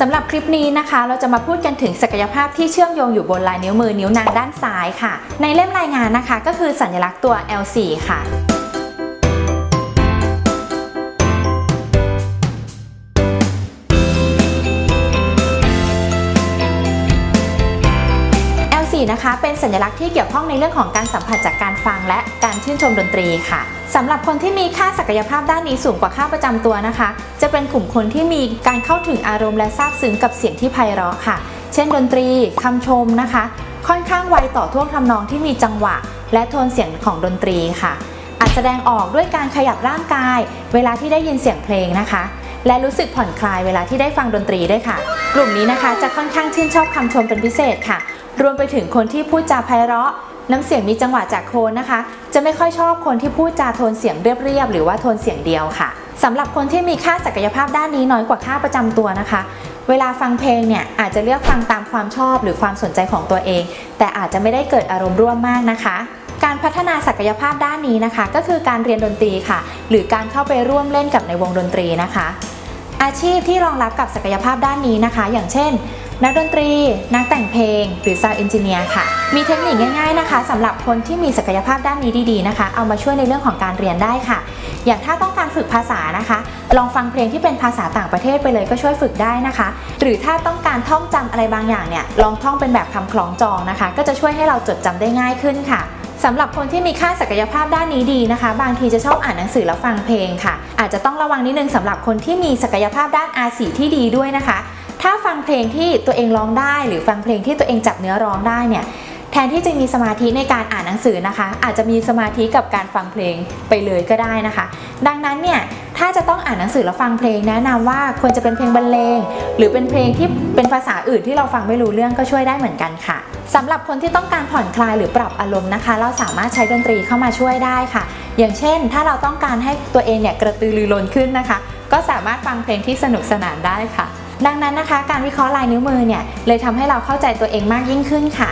สำหรับคลิปนี้นะคะ เราจะมาพูดกันถึงศักยภาพที่เชื่อมโยงอยู่บนลายนิ้วมือนิ้วนางด้านซ้ายค่ะ ในเล่มรายงานนะคะ ก็คือสัญลักษณ์ตัว L4 ค่ะ 4 นะคะ เป็นสัญลักษณ์ที่เกี่ยวข้องในเรื่องของการสัมผัสจากการฟังและการชื่นชมดนตรีค่ะสำหรับคนที่มีค่าศักยภาพด้านนี้สูงกว่าค่าประจำตัวนะคะ จะเป็นกลุ่มคนที่มีการเข้าถึงอารมณ์และซาบซึ้งกับเสียงที่ไพเราะค่ะ เช่น ดนตรีคำชมนะคะ ค่อนข้างไวต่อท่วงทำนองที่มีจังหวะ และโทนเสียงของดนตรีค่ะ อาจแสดงออกด้วยการขยับร่างกาย เวลาที่ได้ยินเสียงเพลงนะคะและรู้สึกผ่อนคลายเวลาที่ได้ฟังดนตรีด้วยค่ะ กลุ่มนี้นะคะจะค่อนข้างชื่นชอบคำชมเป็นพิเศษค่ะ รวมไปถึงคนที่พูดจาไพเราะ น้ำเสียงมีจังหวะจากโคนนะคะ จะไม่ค่อยชอบคนที่พูดจาโทนเสียงเรียบๆหรือว่าโทนเสียงเดียวค่ะสำหรับคนที่มีค่าศักยภาพด้านนี้น้อยกว่าค่าประจำตัวนะคะ เวลาฟังเพลงเนี่ยอาจจะเลือกฟังตามความชอบหรือความสนใจของตัวเอง แต่อาจจะไม่ได้เกิดอารมณ์ร่วมมากนะคะการพัฒนาศักยภาพด้านนี้นะคะ ก็คือการเรียนดนตรีค่ะ หรือการเข้าไปร่วมเล่นกับในวงดนตรีนะคะ อาชีพที่รองรับกับศักยภาพด้านนี้นะคะ อย่างเช่น นักดนตรี นักแต่งเพลง หรือ Sound Engineer ค่ะ มีเทคนิคง่ายๆนะคะสำหรับคนที่มีศักยภาพด้านนี้ดีๆนะคะ เอามาช่วยในเรื่องของการเรียนได้ค่ะ อย่างถ้าต้องการฝึกภาษานะคะ ลองฟังเพลงที่เป็นภาษาต่างประเทศไปเลยก็ช่วยฝึกได้นะคะ หรือถ้าต้องการท่องจำอะไรบางอย่างเนี่ย ลองท่องเป็นแบบคำคล้องจองนะคะ ก็จะช่วยให้เราจดจำได้ง่ายขึ้นค่ะสำหรับคนที่มีค่าศักยภาพด้านนี้ดีนะคะ บางทีจะชอบอ่านหนังสือแล้วฟังเพลงค่ะ อาจจะต้องระวังนิดนึงสำหรับคนที่มีศักยภาพด้าน R4 ที่ดีด้วยนะคะ ถ้าฟังเพลงที่ตัวเองร้องได้ หรือฟังเพลงที่ตัวเองจับเนื้อร้องได้เนี่ยแทนที่จะมีสมาธิในการอ่านหนังสือนะคะ อาจจะมีสมาธิกับการฟังเพลงไปเลยก็ได้นะคะ ดังนั้นเนี่ยถ้าจะต้องอ่านหนังสือแล้วฟังเพลงแนะนำว่าควรจะเป็นเพลงบรรเลง หรือเป็นเพลงที่เป็นภาษาอื่นที่เราฟังไม่รู้เรื่องก็ช่วยได้เหมือนกันค่ะสำหรับคนที่ต้องการผ่อนคลายหรือปรับอารมณ์นะคะ เราสามารถใช้ดนตรีเข้ามาช่วยได้ค่ะ อย่างเช่น ถ้าเราต้องการให้ตัวเองเนี่ยกระตือรือร้นขึ้นนะคะ ก็สามารถฟังเพลงที่สนุกสนานได้ค่ะ ดังนั้นนะคะ การวิเคราะห์ลายนิ้วมือเนี่ยเลยทำให้เราเข้าใจตัวเองมากยิ่งขึ้นค่ะ